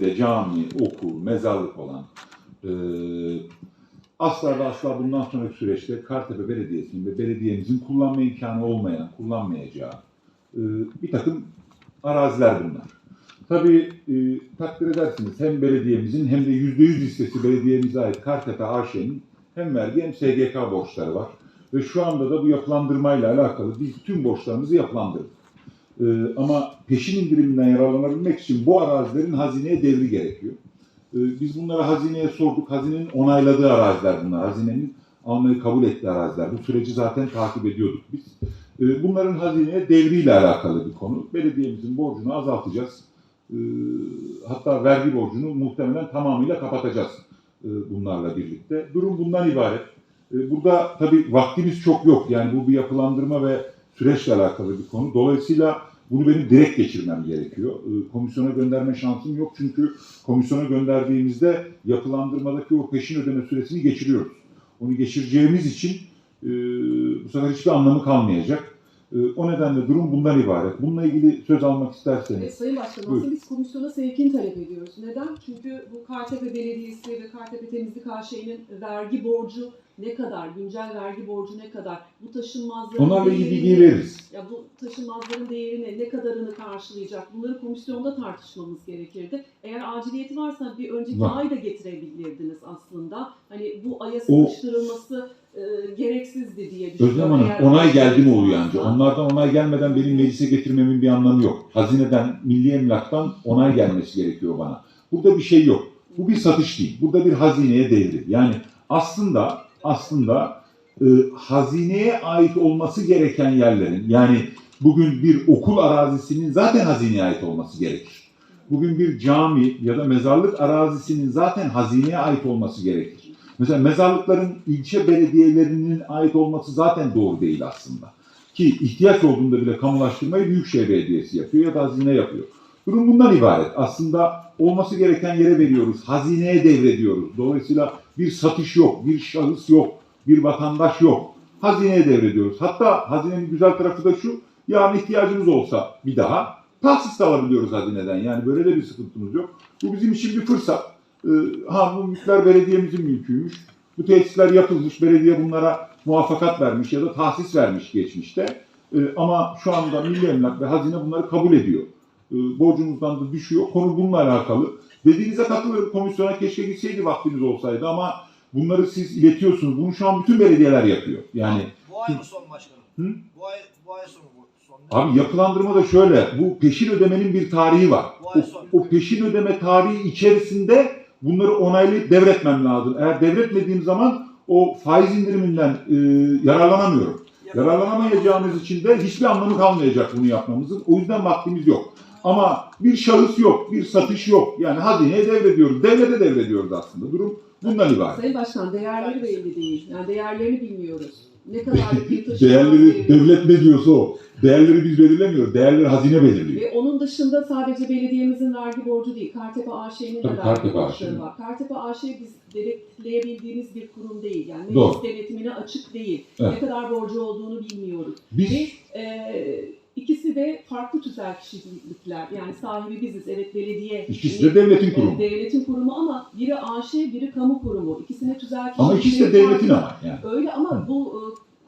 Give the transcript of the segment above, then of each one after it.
de cami, okul, mezarlık olan e, asla ve asla bundan sonraki süreçte Kartepe Belediyesi'nin ve belediyemizin kullanma imkanı olmayan, kullanmayacağı e, bir takım araziler bunlar. Tabii e, takdir edersiniz hem belediyemizin hem de yüzde yüz listesi belediyemize ait Kartepe AŞ'nin hem vergi hem SGK borçları var. Ve şu anda da bu yapılandırmayla alakalı biz tüm borçlarımızı yapılandırdık. Ee, ama peşin indiriminden yararlanabilmek için bu arazilerin hazineye devri gerekiyor. Ee, biz bunları hazineye sorduk. Hazinenin onayladığı araziler bunlar. Hazinenin almayı kabul ettiği araziler. Bu süreci zaten takip ediyorduk biz. Ee, bunların hazineye devriyle alakalı bir konu. Belediyemizin borcunu azaltacağız. Ee, hatta vergi borcunu muhtemelen tamamıyla kapatacağız e, bunlarla birlikte. Durum bundan ibaret. Ee, burada tabii vaktimiz çok yok. Yani bu bir yapılandırma ve süreçle alakalı bir konu. Dolayısıyla bunu benim direkt geçirmem gerekiyor. Ee, Komisyona gönderme şansım yok çünkü komisyona gönderdiğimizde yapılandırmadaki o peşin ödeme süresini geçiriyoruz. Onu geçireceğimiz için e, bu sefer hiçbir anlamı kalmayacak. E, o nedenle durum bundan ibaret. Bununla ilgili söz almak isterseniz. Sayın Başkanım aslında biz komisyona sevkini talep ediyoruz. Neden? Çünkü bu Kartepe Belediyesi ve Kartepe Temizlik AŞ'nin vergi borcu ne kadar, güncel vergi borcu ne kadar, bu taşınmazların değeri bilgiyi ne? veririz. Ya bu taşınmazların değerini ne kadarını karşılayacak? Bunları komisyonda tartışmamız gerekirdi. Eğer aciliyeti varsa bir önceki Var. ay da getirebilirdiniz aslında. Hani bu aya sıkıştırılması e, gereksizdi diye düşünüyorum. Özlem Hanım Eğer onay geldi mi oluyor anca. Onlardan onay gelmeden benim meclise getirmemin bir anlamı yok. Hazineden, milli emlaktan onay gelmesi gerekiyor bana. Burada bir şey yok. Bu bir satış değil. Burada bir hazineye devri. Yani aslında aslında e, hazineye ait olması gereken yerlerin yani bugün bir okul arazisinin zaten hazineye ait olması gerekir. Bugün bir cami ya da mezarlık arazisinin zaten hazineye ait olması gerekir. Mesela mezarlıkların ilçe belediyelerinin ait olması zaten doğru değil aslında. Ki ihtiyaç olduğunda bile kamulaştırmayı Büyükşehir Belediyesi yapıyor ya da hazine yapıyor. Durum bundan ibaret. Aslında olması gereken yere veriyoruz. Hazineye devrediyoruz. Dolayısıyla bir satış yok, bir şahıs yok, bir vatandaş yok. Hazineye devrediyoruz. Hatta hazinenin güzel tarafı da şu, yarın ihtiyacımız olsa bir daha tahsis alabiliyoruz hazineden. Yani böyle de bir sıkıntımız yok. Bu bizim için bir fırsat. Ee, ha bu mülkler belediyemizin mülküymüş. Bu tesisler yapılmış, belediye bunlara muvaffakat vermiş ya da tahsis vermiş geçmişte. Ee, ama şu anda Milli Emlak ve Hazine bunları kabul ediyor. Ee, borcumuzdan da düşüyor. Konu bununla alakalı. Dediğinize katılıyorum. Komisyona keşke gitseydi vaktiniz olsaydı ama bunları siz iletiyorsunuz. Bunu şu an bütün belediyeler yapıyor. Yani Bu ay mı son başkanım? Hı? Bu ay bu ay sonu bu. Son? Abi yapılandırma da şöyle, bu peşin ödemenin bir tarihi var. Bu O, ay sonu. o peşin ödeme tarihi içerisinde bunları onaylayıp devretmem lazım. Eğer devretmediğim zaman o faiz indiriminden e, yararlanamıyorum. Yararlanamayacağımız için de hiçbir anlamı kalmayacak bunu yapmamızın. O yüzden vaktimiz yok. Ama bir şahıs yok, bir satış yok. Yani hazineye devrediyoruz, devlete devrediyoruz aslında. Durum bundan ibaret. Sayın Başkan değerleri belli değil. Yani değerlerini bilmiyoruz. Ne kadarlık bir Değerleri değeri- devlet ne diyorsa o. Değerleri biz belirlemiyoruz. Değerleri hazine belirliyor. Ve onun dışında sadece belediyemizin vergi borcu değil, Kartepe AŞ'nin de Tabii, vergi Kartepe borçları AŞ'nin. var. Kartepe AŞ biz denetleyebildiğimiz bir kurum değil. Yani meclis Doğru. denetimine açık değil. Evet. Ne kadar borcu olduğunu bilmiyoruz. Biz Ve e, ikisi de farklı tüzel kişilikler. Yani sahibi biziz, evet belediye. ikisi de devletin kurumu. Devletin kurumu ama biri AŞ, biri kamu kurumu. İkisine tüzel kişilikleri Ama ikisi de devletin ama yani. Öyle ama bu e,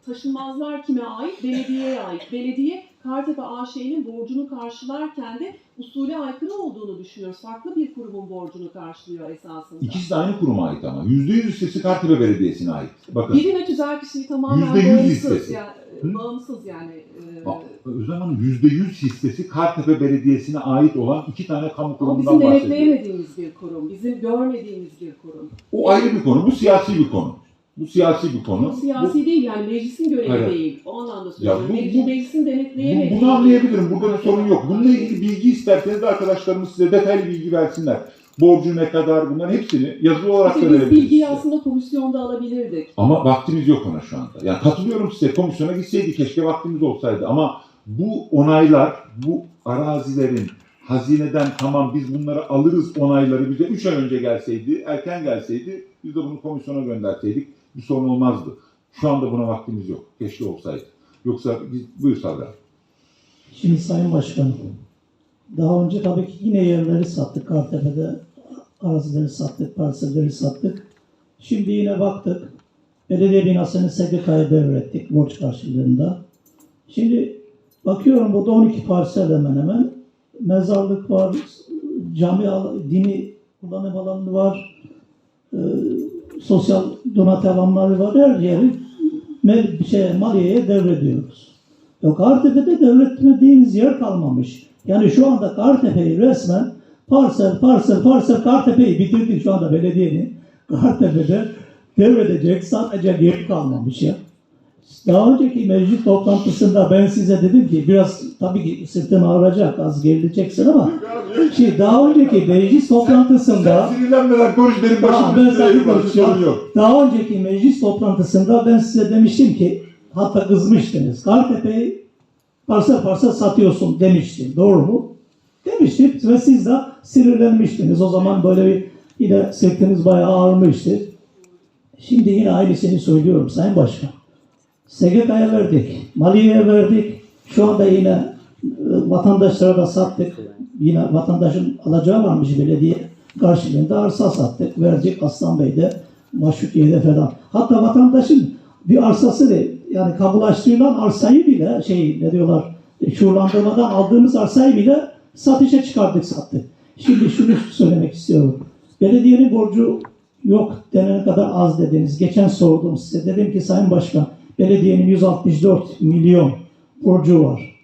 taşınmazlar kime ait? Belediyeye ait. Belediye Kartepe AŞ'nin borcunu karşılarken de usule aykırı olduğunu düşünüyoruz. Farklı bir kurumun borcunu karşılıyor esasında. İkisi de aynı kuruma ait ama. Yüzde yüz listesi Kartepe Belediyesi'ne ait. Bakın. Birine tüzel kişiliği tamamen Yüzde yüz bağımsız. listesi. Yani, Hı? bağımsız yani. e, Bak, Özlem Hanım yüzde yüz hissesi Kartepe Belediyesi'ne ait olan iki tane kamu kurumundan bizim bahsediyor. denetleyemediğimiz bir kurum. Bizim görmediğimiz bir kurum. O ayrı bir konu. Bu siyasi bir konu. Bu siyasi bir konu. Bu siyasi değil yani meclisin görevi Hayır. değil. O anlamda söylüyorum. bu- Meclis- bu- meclisin Bu, denetleyemediği. bunu anlayabilirim. Burada bir sorun yok. Bununla ilgili bilgi isterseniz de arkadaşlarımız size detaylı bilgi versinler. Borcu ne kadar bunların hepsini yazılı olarak da İşte biz verebiliriz bilgiyi size. aslında komisyonda alabilirdik. Ama vaktimiz yok ona şu anda. Yani katılıyorum size komisyona gitseydi keşke vaktimiz olsaydı ama bu onaylar, bu arazilerin hazineden tamam biz bunları alırız onayları bize 3 ay önce gelseydi, erken gelseydi biz de bunu komisyona gönderseydik bir sorun olmazdı. Şu anda buna vaktimiz yok. Keşke olsaydı. Yoksa buyur abi. Şimdi Sayın Başkanım, Daha önce tabii ki yine yerleri sattık. Kartepe'de arazileri sattık, parselleri sattık. Şimdi yine baktık. Belediye binasını SGK'ya devrettik borç karşılığında. Şimdi bakıyorum burada 12 parsel hemen hemen. Mezarlık var, cami, dini kullanım alanı var, e, sosyal donat alanları var. Her yeri mel, şey, maliyeye devrediyoruz. Yok Kartepe'de devretmediğimiz yer kalmamış. Yani şu anda Kartepe'yi resmen parsel parsel parsel Kartepe'yi bitirdik şu anda belediyenin. Kartepe'de devredecek sadece yer kalmamış ya. Daha önceki meclis toplantısında ben size dedim ki biraz tabii ki sırtın ağrıyacak az gerileceksin ama şey, daha önceki meclis toplantısında Sen sinirlenmeden konuş benim Aa, başım ben üstüne sana konuşacağım. sorun yok. Daha önceki meclis toplantısında ben size demiştim ki hatta kızmıştınız. Kartepe'yi parsel parsel satıyorsun demiştim. Doğru mu? Demiştim ve siz de sinirlenmiştiniz. O zaman böyle bir yine sırtınız bayağı ağrımıştı. Şimdi yine aynısını söylüyorum Sayın Başkan. SGK'ya verdik, Maliye'ye verdik. Şu anda yine e, vatandaşlara da sattık. Yine vatandaşın alacağı varmış belediye. Karşılığında arsa sattık. Verdik Aslan Bey'de, Maşukiye'de falan. Hatta vatandaşın bir arsası değil. Yani kamulaştırılan arsayı bile şey ne diyorlar e, şuurlandırmadan aldığımız arsayı bile satışa çıkardık sattık. Şimdi şunu söylemek istiyorum. Belediyenin borcu yok denene kadar az dediniz. Geçen sordum size. Dedim ki Sayın Başkan belediyenin 164 milyon borcu var.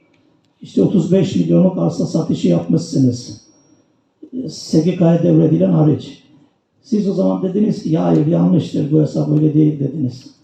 İşte 35 milyonluk arsa satışı yapmışsınız. SGK'ya devredilen hariç. Siz o zaman dediniz ki ya hayır yanlıştır bu hesap öyle değil dediniz.